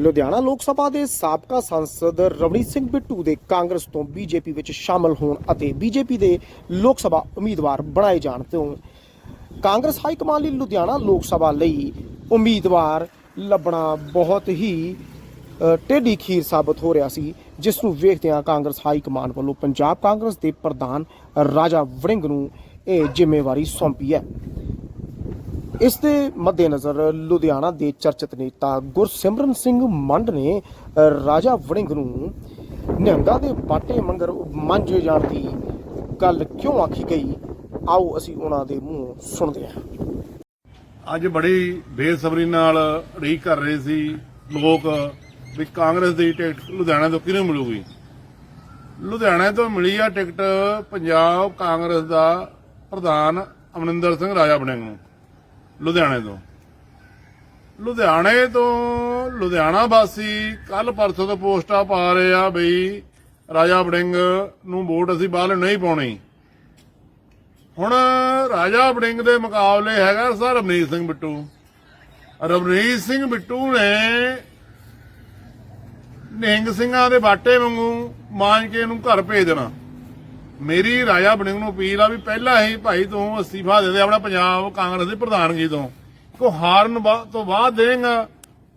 ਲੁਧਿਆਣਾ ਲੋਕ ਸਭਾ ਦੇ ਸਾਬਕਾ ਸੰਸਦ ਰਵਨੀਤ ਸਿੰਘ ਬਿੱਟੂ ਦੇ ਕਾਂਗਰਸ ਤੋਂ ਬੀਜੇਪੀ ਵਿੱਚ ਸ਼ਾਮਲ ਹੋਣ ਅਤੇ ਬੀਜੇਪੀ ਦੇ ਲੋਕ ਸਭਾ ਉਮੀਦਵਾਰ ਬਣਾਏ ਜਾਣ ਤੋਂ ਕਾਂਗਰਸ ਹਾਈ ਕਮਾਨ ਲਈ ਲੁਧਿਆਣਾ ਲੋਕ ਸਭਾ ਲਈ ਉਮੀਦਵਾਰ ਲੱਭਣਾ ਬਹੁਤ ਹੀ ਅ, ਟੇਢੀ ਖੀਰ ਸਾਬਤ ਹੋ ਰਿਹਾ ਸੀ ਜਿਸ ਨੂੰ ਵੇਖਦਿਆਂ ਕਾਂਗਰਸ ਹਾਈ ਕਮਾਨ ਵੱਲੋਂ ਪੰਜਾਬ ਕਾਂਗਰਸ ਦੇ ਪ੍ਰਧਾਨ ਰਾਜਾ ਵੜਿੰਗ ਨੂੰ ਇਹ ਜ਼ਿੰਮੇਵਾਰੀ ਸੌਂਪੀ ਹੈ। ਇਸ ਦੇ ਮੱਦੇਨਜ਼ਰ ਲੁਧਿਆਣਾ ਦੇ ਚਰਚਿਤ ਨੇਤਾ ਗੁਰਸਿਮਰਨ ਸਿੰਘ ਮੰਡ ਨੇ ਰਾਜਾ ਵੜਿੰਗ ਨੂੰ ਨਿਹੰਗਾਂ ਦੇ ਬਾਟੇ ਮੰਗਰ ਮੰਜੇ ਜਾਣ ਦੀ ਗੱਲ ਕਿਉਂ ਆਖੀ ਗਈ? ਆਓ ਅਸੀਂ ਉਹਨਾਂ ਦੇ ਮੂੰਹੋਂ ਸੁਣਦੇ ਹਾਂ। ਅੱਜ ਬੜੀ ਬੇਸਬਰੀ ਨਾਲ ਰੀਕ ਕਰ ਰਹੇ ਸੀ ਲੋਕ ਵੀ ਕਾਂਗਰਸ ਦੀ ਟਿਕਟ ਲੁਧਿਆਣਾ ਤੋਂ ਕਿਹਨੂੰ ਮਿਲੂਗੀ? ਲੁਧਿਆਣਾ ਤੋਂ ਮਿਲੀ ਆ ਟਿਕਟ ਪੰਜਾਬ ਕਾਂਗਰਸ ਦਾ ਪ੍ਰਧਾਨ ਅਮਰਿੰਦਰ ਸਿੰਘ ਰਾਜਾ ਬਣਿੰਗ ਨੂੰ। ਲੁਧਿਆਣੇ ਤੋਂ। ਲੁਧਿਆਣੇ ਤੋਂ ਲੁਧਿਆਣਾ ਵਾਸੀ ਕੱਲ ਪਰਸੋਂ ਤੋਂ ਪੋਸਟਾਂ ਪਾ ਰਹੇ ਆ ਬਈ ਰਾਜਾ ਵੜਿੰਗ ਨੂੰ ਵੋਟ ਅਸੀਂ ਬਾਹਰ ਨਹੀਂ ਪਾਉਣੀ। ਹੁਣ ਰਾਜਾ ਵੜਿੰਗ ਦੇ ਮੁਕਾਬਲੇ ਹੈਗਾ ਸਰ ਰਵਨੀਤ ਸਿੰਘ ਬਿੱਟੂ। ਰਵਨੀਤ ਸਿੰਘ ਬਿੱਟੂ ਨੇ ਨਿਹੰਗ ਸਿੰਘਾਂ ਦੇ ਬਾਟੇ ਵਾਂਗੂ ਮਾਂਜ ਕੇ ਇਹਨੂੰ ਘਰ ਭੇਜ ਦੇਣਾ। ਮੇਰੀ ਰਾਜਾ ਬਣਿੰਗ ਨੂੰ ਅਪੀਲ ਆ ਵੀ ਪਹਿਲਾਂ ਹੀ ਭਾਈ ਤੂੰ ਅਸਤੀਫਾ ਦੇ ਦੇ ਆਪਣਾ ਪੰਜਾਬ ਕਾਂਗਰਸ ਦੀ ਪ੍ਰਧਾਨਗੀ ਤੋਂ। ਕੋ ਹਾਰਨ ਬਾ- ਤੋਂ ਬਾਅਦ ਦੇਗਾ,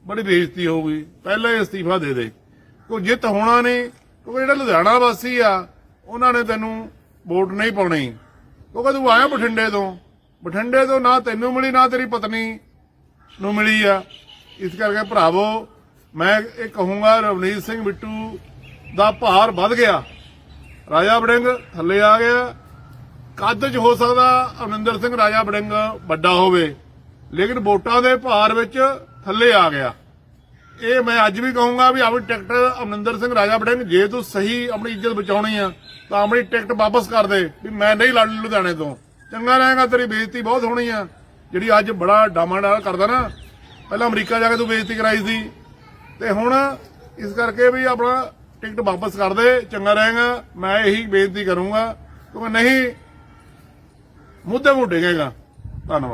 ਬੜੀ ਬੇਇੱਜ਼ਤੀ ਹੋਊਗੀ। ਪਹਿਲਾਂ ਹੀ ਅਸਤੀਫਾ ਦੇ ਦੇ। ਕੋ ਜਿੱਤ ਹੋਣਾ ਨਹੀਂ, ਕਿਉਂਕਿ ਜਿਹੜਾ ਲੁਧਿਆਣਾ ਵਾਸੀ ਆ, ਉਹਨਾਂ ਨੇ ਤੈਨੂੰ ਵੋਟ ਨਹੀਂ ਪਾਉਣੀ। ਕਿਉਂਕਿ ਤੂੰ ਆਇਆ ਬਠਿੰਡੇ ਤੋਂ। ਬਠਿੰਡੇ ਤੋਂ ਨਾ ਤੈਨੂੰ ਮਿਲੀ, ਨਾ ਤੇਰੀ ਪਤਨੀ ਨੂੰ ਮਿਲੀ ਆ। ਇਸ ਕਰਕੇ ਭਰਾਵੋ, ਮੈਂ ਇਹ ਕਹੂੰਗਾ ਰਵਨੀਤ ਸਿੰਘ ਬਿੱਟੂ ਦਾ ਭਾਰ ਵੱਧ ਗਿਆ। ਰਾਜਾ ਬੜਿੰਗ ਥੱਲੇ ਆ ਗਿਆ। ਕੱਦ 'ਚ ਹੋ ਸਕਦਾ ਅਮਰਿੰਦਰ ਸਿੰਘ ਰਾਜਾ ਬੜਿੰਗ ਵੱਡਾ ਹੋਵੇ, ਲੇਕਿਨ ਵੋਟਾਂ ਦੇ ਭਾਰ ਵਿੱਚ ਥੱਲੇ ਆ ਗਿਆ। ਇਹ ਮੈਂ ਅੱਜ ਵੀ ਕਹੂੰਗਾ ਵੀ ਆਪਣੀ ਟਿਕਟ ਅਮਰਿੰਦਰ ਸਿੰਘ ਰਾਜਾ ਬੜਿੰਗ ਜੇ ਤੂੰ ਸਹੀ ਆਪਣੀ ਇੱਜ਼ਤ ਬਚਾਉਣੀ ਆ, ਤਾਂ ਆਪਣੀ ਟਿਕਟ ਵਾਪਸ ਕਰ ਦੇ ਵੀ ਮੈਂ ਨਹੀਂ ਲੜਨੀ ਲੁਧਿਆਣੇ ਤੋਂ। ਚੰਗਾ ਰਹੇਗਾ, ਤੇਰੀ ਬੇਇੱਜ਼ਤੀ ਬਹੁਤ ਹੋਣੀ ਆ। ਜਿਹੜੀ ਅੱਜ ਬੜਾ ਡਾਮਾਡਾਲ ਕਰਦਾ ਨਾ, ਪਹਿਲਾਂ ਅਮਰੀਕਾ ਜਾ ਕੇ ਤੂੰ ਬੇਇੱਜ਼ਤੀ ਕਰਾਈ ਸੀ। ਤੇ ਹੁਣ ਇਸ ਕਰਕੇ ਵੀ ਆਪਣਾ ਟਿਕਟ ਵਾਪਸ ਕਰ ਦੇ, ਚੰਗਾ ਰਹੇਗਾ, ਮੈਂ ਇਹੀ ਬੇਨਤੀ ਕਰੂੰਗਾ, ਕਿਉਂਕਿ ਨਹੀਂ, ਮੁੱਦੇ ਮੁੱਢੇਗਾ ਧੰਨਵਾਦ।